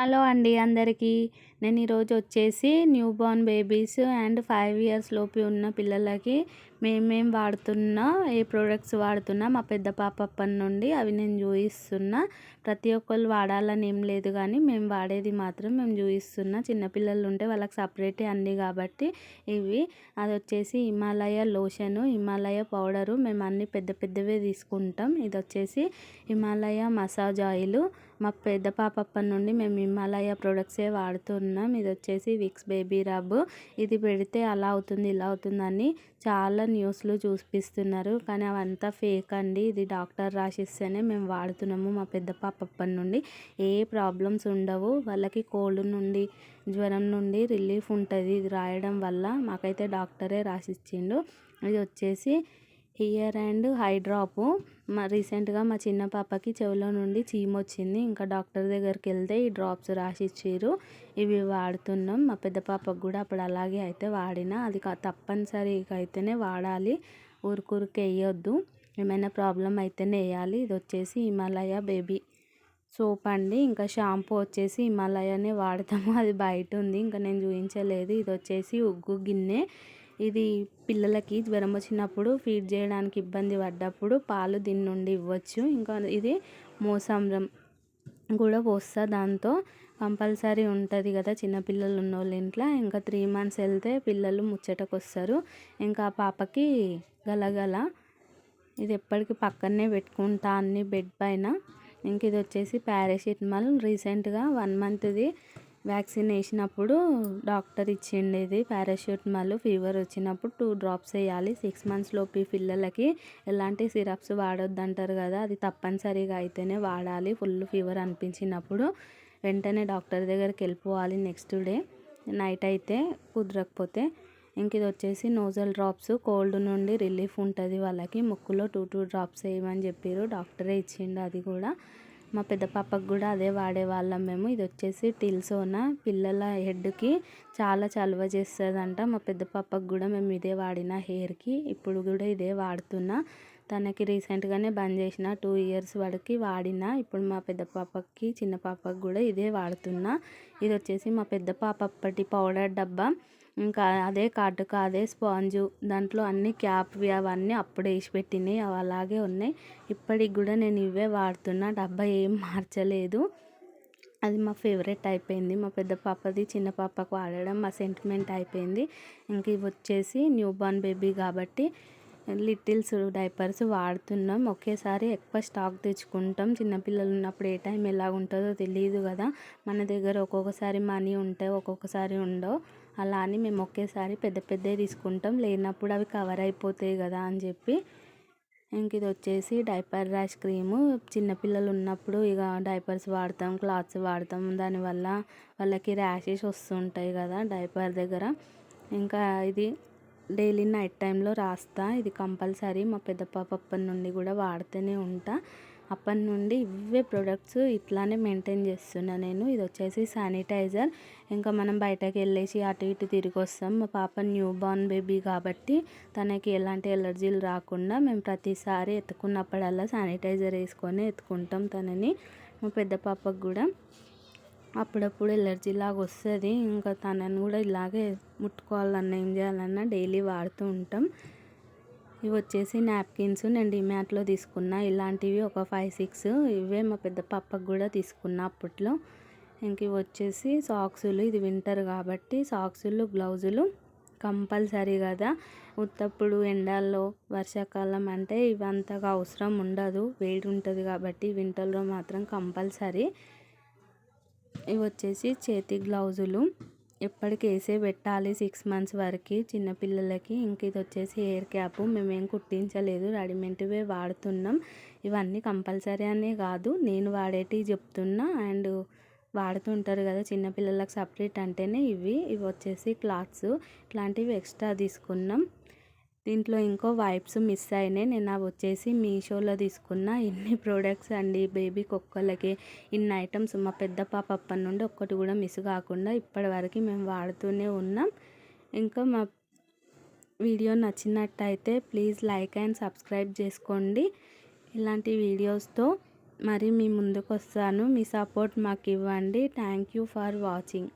Hello అండి అందరికీ. నేను ఈరోజు వచ్చేసి new born babies and five years లోపు ఉన్న పిల్లలకి మేమేం వాడుతున్నా ఏ ప్రోడక్ట్స్ వాడుతున్నా మా పెద్ద పాప అప్పటి నుండి అవి నేను చూపిస్తున్నా ప్రతి ఒక్కరు వాడాలని ఏం లేదు కానీ మేము వాడేది మాత్రం మేము చూపిస్తున్నా చిన్నపిల్లలు ఉంటే వాళ్ళకి సపరేటే అన్నీ కాబట్టి ఇవి. అది వచ్చేసి హిమాలయ లోషను హిమాలయ పౌడరు. మేము అన్ని పెద్ద పెద్దవే తీసుకుంటాం. ఇది వచ్చేసి హిమాలయ మసాజ్ ఆయిల్. మా పెద్ద పాప అప్పటి నుండి మేము హిమాలయ ప్రొడక్ట్సే వాడుతున్నాం. ఇది వచ్చేసి విక్స్ బేబీ రబ్. ఇది పెడితే అలా అవుతుంది ఇలా అవుతుందని చాలా న్యూస్లు చూపిస్తున్నారు. కానీ అవంతా ఫేక్ అండి. ఇది డాక్టర్ రాసిస్తేనే మేము వాడుతున్నాము మా పెద్ద పాపప్పటి నుండి. ఏ ప్రాబ్లమ్స్ ఉండవు. వాళ్ళకి కోల్డ్ నుండి జ్వరం నుండి రిలీఫ్ ఉంటుంది. ఇది రాయడం వల్ల మాకైతే డాక్టరే రాసిచ్చిండు. ఇది వచ్చేసి హియర్ అండ్ హై డ్రాపు. మా రీసెంట్గా మా చిన్న పాపకి చెవిలో నుండి చీమ వచ్చింది. ఇంకా డాక్టర్ దగ్గరికి వెళ్తే ఈ డ్రాప్స్ రాసి ఇచ్చారు ఇవి వాడుతున్నాం. మా పెద్ద పాపకు కూడా అప్పుడు అలాగే అయితే వాడిన. అది తప్పనిసరిగా అయితేనే వాడాలి. ఊరికూరికి వేయొద్దు ఏమైనా ప్రాబ్లం అయితేనే వేయాలి ఇది వచ్చేసి హిమాలయ బేబీ సోప్ అండి. ఇంకా షాంపూ వచ్చేసి హిమాలయనే వాడతాము. అది బయట ఉంది. ఇంకా నేను చూపించలేదు ఇది వచ్చేసి ఉగ్గు గిన్నె. ఇది పిల్లలకి జ్వరం వచ్చినప్పుడు ఫీడ్ చేయడానికి ఇబ్బంది పడ్డప్పుడు పాలు దీని నుండి ఇవ్వచ్చు. ఇంకా ఇది మోసంరం కూడా పోస్తా. దాంతో కంపల్సరీ ఉంటుంది కదా చిన్నపిల్లలు ఉన్న వాళ్ళ ఇంట్లో. ఇంకా త్రీ మంత్స్ వెళ్తే పిల్లలు ముచ్చటకు వస్తారు ఇంకా ఆ పాపకి గలగల. ఇది ఎప్పటికీ పక్కనే పెట్టుకుంటా అన్ని బెడ్ పైన. ఇంక ఇది వచ్చేసి పారాసిటమాల్. రీసెంట్గా వన్ మంత్ది వ్యాక్సిన్ వేసినప్పుడు డాక్టర్ ఇచ్చిండు ఇది పారాషూట్మాల్ ఫీవర్ వచ్చినప్పుడు టూ డ్రాప్స్ వేయాలి. సిక్స్ మంత్స్ లోపు పిల్లలకి ఎలాంటి సిరప్స్ వాడొద్దు అంటారు కదా అది తప్పనిసరిగా అయితేనే వాడాలి. ఫుల్ ఫీవర్ అనిపించినప్పుడు వెంటనే డాక్టర్ దగ్గరికి వెళ్ళిపోవాలి నెక్స్ట్ డే. నైట్ అయితే కుదరకపోతే ఇంక ఇది వచ్చేసి నోజల్ డ్రాప్స్ కోల్డ్ నుండి రిలీఫ్ ఉంటుంది వాళ్ళకి. ముక్కులో టూ టూ డ్రాప్స్ వేయమని చెప్పారు. డాక్టరే ఇచ్చిండు అది కూడా. మా పెద్ద పాపకు కూడా అదే వాడేవాళ్ళం మేము. ఇది వచ్చేసి టిల్సోనా. పిల్లల హెడ్కి చాలా చలువ చేస్తుందంట. మా పెద్ద పాపకు కూడా మేము ఇదే వాడిన హెయిర్కి. ఇప్పుడు కూడా ఇదే వాడుతున్నా. తనకి రీసెంట్గానే బంద్ చేసిన. టూ ఇయర్స్ వరకు వాడిన. ఇప్పుడు మా పెద్ద పాపకి చిన్న పాపకి కూడా ఇదే వాడుతున్నా. ఇది వచ్చేసి మా పెద్ద పాప అప్పటి పౌడర్ డబ్బా. ఇంకా అదే కాటుక అదే స్పాంజు దాంట్లో అన్ని క్యాప్వి అవన్నీ అప్పుడే వేసి పెట్టినాయి. అవి అలాగే ఉన్నాయి. ఇప్పటికి కూడా నేను ఇవే వాడుతున్నా. డబ్బా ఏం మార్చలేదు. అది మా ఫేవరెట్ అయిపోయింది. మా పెద్ద పాపది చిన్న పాపకు వాడడం మా సెంటిమెంట్ అయిపోయింది. ఇంక ఇవి వచ్చేసి న్యూ బార్న్ బేబీ కాబట్టి లిటిల్స్ డైపర్స్ వాడుతున్నాం. ఒకేసారి ఎక్కువ స్టాక్ తెచ్చుకుంటాం. చిన్నపిల్లలు ఉన్నప్పుడు ఏ టైం ఎలా ఉంటుందో తెలియదు కదా. మన దగ్గర ఒక్కొక్కసారి మనీ ఉంటే ఒక్కొక్కసారి ఉండవు. అలా అని మేము ఒకేసారి పెద్ద పెద్దవి తీసుకుంటాం. లేనప్పుడు అవి కవర్ అయిపోతాయి కదా అని చెప్పి. ఇంక ఇది వచ్చేసి డైపర్ ర్యాష్ క్రీము. చిన్నపిల్లలు ఉన్నప్పుడు ఇక డైపర్స్ వాడతాం క్లాత్స్ వాడతాం. దానివల్ల వాళ్ళకి ర్యాషెస్ వస్తుంటాయి కదా డైపర్ దగ్గర. ఇంకా ఇది డైలీ నైట్ టైంలో రాస్తా. ఇది కంపల్సరీ. మా పెద్ద పాప అప్పటి నుండి కూడా వాడుతూనే ఉంటా. అప్పటి నుండి ఇవే ప్రొడక్ట్స్ ఇట్లానే మెయింటైన్ చేస్తున్నా నేను. ఇది వచ్చేసి శానిటైజర్ ఇంకా మనం బయటకు వెళ్ళేసి అటు ఇటు తిరిగి వస్తాం. మా పాప న్యూ బార్న్ బేబీ కాబట్టి తనకి ఎలాంటి ఎలర్జీలు రాకుండా మేము ప్రతిసారి ఎత్తుకున్నప్పుడల్లా శానిటైజర్ వేసుకొని ఎత్తుకుంటాం తనని. మా పెద్ద పాపకు కూడా. అప్పుడప్పుడు ఎలర్జీ లాగా వస్తుంది. ఇంకా తనని కూడా ఇలాగే ముట్టుకోవాలన్నా ఏం చేయాలన్నా డైలీ వాడుతూ ఉంటాం. ఇవి వచ్చేసి నాప్కిన్స్ నేను డిమార్ట్లో తీసుకున్న. ఇలాంటివి ఒక ఫైవ్ సిక్స్ ఇవే మా పెద్ద పాపకు కూడా తీసుకున్న అప్పట్లో. ఇంక ఇవి వచ్చేసి సాక్సులు. ఇది వింటర్ కాబట్టి సాక్సులు గ్లౌజులు కంపల్సరీ కదా. ఉత్తప్పుడు ఎండాల్లో వర్షాకాలం అంటే ఇవి అంతగా అవసరం ఉండదు. వేడి ఉంటుంది కాబట్టి వింటర్లో మాత్రం కంపల్సరీ. ఇవి వచ్చేసి చేతి గ్లౌజులు. ఎప్పటికి వేసే పెట్టాలి సిక్స్ మంత్స్ వరకు చిన్నపిల్లలకి ఇంక ఇది వచ్చేసి హెయిర్ క్యాప్. మేమేం కుట్టించలేదు. రెడీమేడ్వే వాడుతున్నాం. ఇవన్నీ కంపల్సరీ అనే కాదు. నేను వాడేటివి చెప్తున్నా. అండ్ వాడుతుంటారు కదా చిన్నపిల్లలకు సపరేట్ అంటేనే ఇవి. ఇవి వచ్చేసి క్లాత్స్. ఇట్లాంటివి ఎక్స్ట్రా తీసుకున్నాం. దీంట్లో ఇంకో వైప్స్ మిస్ అయినాయి. నేను అవి వచ్చేసి మీషోలో తీసుకున్న ఇన్ని ప్రోడక్ట్స్ అండి. బేబీ కుక్కలకి ఇన్ని ఐటమ్స్ మా పెద్ద పాప అప్పటి నుండి ఒక్కటి కూడా మిస్ కాకుండా ఇప్పటివరకు మేము వాడుతూనే ఉన్నాం. ఇంకా మా వీడియో నచ్చినట్టయితే ప్లీజ్ లైక్ అండ్ సబ్స్క్రైబ్ చేసుకోండి. ఇలాంటి వీడియోస్తో మరి మీ ముందుకు వస్తాను మీ సపోర్ట్ మాకు ఇవ్వండి. Thank you for watching